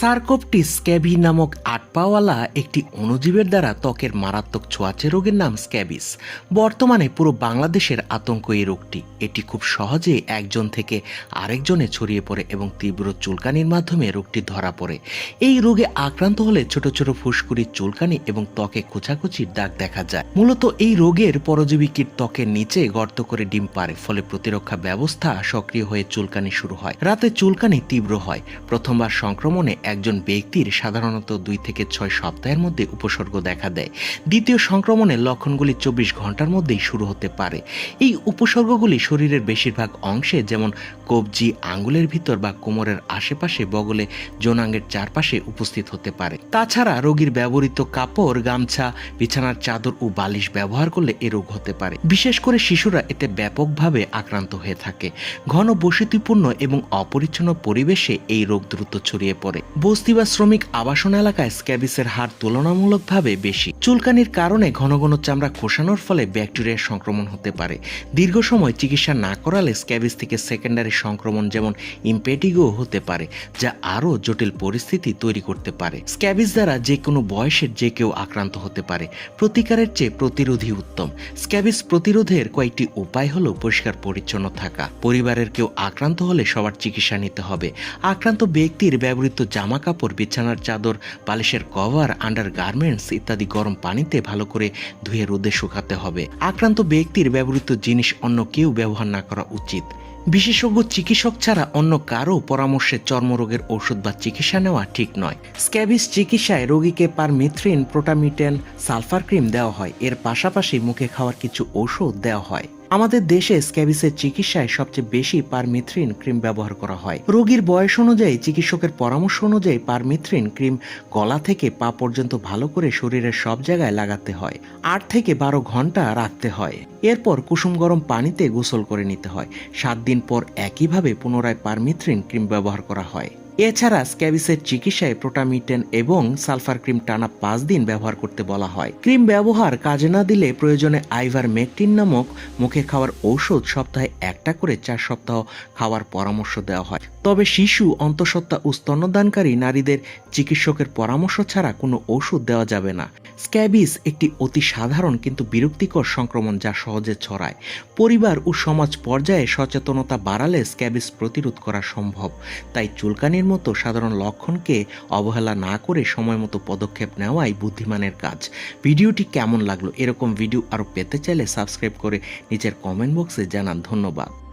সার্কোপটিস স্ক্যাবি নামক আটপাওয়ালা একটি অণুজীবের দ্বারা ত্বকের মারাত্মক ছোঁয়াচে রোগের নাম স্ক্যাবিস বর্তমানে পুরো বাংলাদেশের আতঙ্ক এই রোগটি। এটি খুব সহজে একজন থেকে আরেকজনে ছড়িয়ে পড়ে এবং তীব্র চুলকানির মাধ্যমে রোগটি ধরা পড়ে। এই রোগে আক্রান্ত হলে ছোট ছোট ফুসকুড়ির চুলকানি এবং ত্বকে খোঁচাখুচির দাগ দেখা যায়। মূলত এই রোগের পরজীবী কীট ত্বকের নিচে গর্ত করে ডিম পারে ফলে প্রতিরক্ষা ব্যবস্থা সক্রিয় হয়ে চুলকানি শুরু হয়। রাতে চুলকানি তীব্র হয়। প্রথমবার সংক্রমণে একজন ব্যক্তির সাধারণত দুই থেকে ছয় সপ্তাহের মধ্যে উপসর্গ দেখা দেয়। দ্বিতীয় সংক্রমণের লক্ষণগুলি চব্বিশ ঘণ্টার মধ্যেই শুরু হতে পারে। এই উপসর্গগুলি শরীরের বেশিরভাগ অংশে যেমন কবজি, আঙ্গুলের ভিতর বা কোমরের আশেপাশে বগলে যৌনাঙ্গের চারপাশে উপস্থিত হতে পারে। তাছাড়া রোগীর ব্যবহৃত কাপড়, গামছা, বিছানার চাদর ও বালিশ ব্যবহার করলে এ রোগ হতে পারে। বিশেষ করে শিশুরা এতে ব্যাপকভাবে আক্রান্ত হয়ে থাকে। ঘন বসতিপূর্ণ এবং অপরিচ্ছন্ন পরিবেশে এই রোগ দ্রুত ছড়িয়ে পড়ে। বস্তি বা শ্রমিক আবাসন এলাকায় স্ক্যাবিসের হার তুলনামূলকভাবে বেশি। চুলকানির কারণে ঘন ঘন চামড়া খোসানোর ফলে ব্যাকটেরিয়ার সংক্রমণ হতে পারে। দীর্ঘ সময় চিকিৎসা না করালে স্ক্যাবিস থেকে সেকেন্ডারি সংক্রমণ যেমন ইম্পেটিগো হতে পারে, যা আরও জটিল পরিস্থিতি তৈরি করতে পারে। স্ক্যাবিস দ্বারা যে কোনো বয়সের যে কেউ আক্রান্ত হতে পারে, প্রতিকারের চেয়ে প্রতিরোধী উত্তম। স্ক্যাবিস প্রতিরোধের কয়েকটি উপায় হলো পরিষ্কার পরিচ্ছন্ন থাকা। পরিবারের কেউ আক্রান্ত হলে সবার চিকিৎসা নিতে হবে। আক্রান্ত ব্যক্তির ব্যবহৃত কাপড় বিছানার চাদর বালিশের কভার আন্ডার গার্মেন্টস ইত্যাদি গরম পানিতে ভালো করে ধুয়ে রোদে শুকাতে হবে। আক্রান্ত ব্যক্তির ব্যবহৃত জিনিস অন্য কেউ ব্যবহার না করা উচিত। বিশেষজ্ঞ চিকিৎসক ছাড়া অন্য কারও পরামর্শে চর্মরোগের ওষুধ বা চিকিৎসা নেওয়া ঠিক নয়। স্ক্যাবিস চিকিৎসায় রোগীকে পারমিথ্রিন, প্রোটামিটেন, সালফার ক্রিম দেওয়া হয়। এর পাশাপাশি মুখে খাওয়ার কিছু ঔষধ দেওয়া হয়। আমাদের দেশে স্ক্যাবিসের চিকিৎসায় সবচেয়ে বেশি পারমিথ্রিন ক্রিম ব্যবহার করা হয়। রোগীর বয়স অনুযায়ী চিকিৎসকের পরামর্শ অনুযায়ী পারমিথ্রিন ক্রিম গলা থেকে পা পর্যন্ত ভালো করে শরীরের সব জায়গায় লাগাতে হয়। আট থেকে বারো ঘণ্টা রাখতে হয়। এরপর কুসুম গরম পানিতে গোসল করে নিতে হয়। সাত দিন পর একইভাবে পুনরায় পারমিথ্রিন ক্রিম ব্যবহার করা হয়। এছাড়া স্ক্যাবিসের চিকিৎসায় প্রোটামিটেন এবং সালফার ক্রিম টানা পাঁচ দিন ব্যবহার করতে বলা হয়। ক্রিম ব্যবহার কাজে না দিলে প্রয়োজনে আইভার মেকটিন নামক মুখে খাওয়ার ঔষধ সপ্তাহে একটা করে চার সপ্তাহ খাওয়ার পরামর্শ দেওয়া হয়। তবে শিশু, অন্তঃসত্ত্বা ও স্তন্যদানকারী নারীদের চিকিৎসকের পরামর্শ ছাড়া কোনো ওষুধ দেওয়া যাবে না। স্ক্যাবিস একটি অতি সাধারণ কিন্তু বিরক্তিকর সংক্রমণ যা সহজে ছড়ায়। পরিবার ও সমাজ পর্যায়ে সচেতনতা বাড়ালে স্ক্যাবিস প্রতিরোধ করা সম্ভব। তাই চুলকানির মতো সাধারণ লক্ষণকে অবহেলা না করে সময় মতো পদক্ষেপ নেওয়াই বুদ্ধিমানের কাজ। ভিডিওটি কেমন লাগল এরকম ভিডিও আরও পেতে চাইলে সাবস্ক্রাইব করে নিচের কমেন্ট বক্সে জানান। ধন্যবাদ।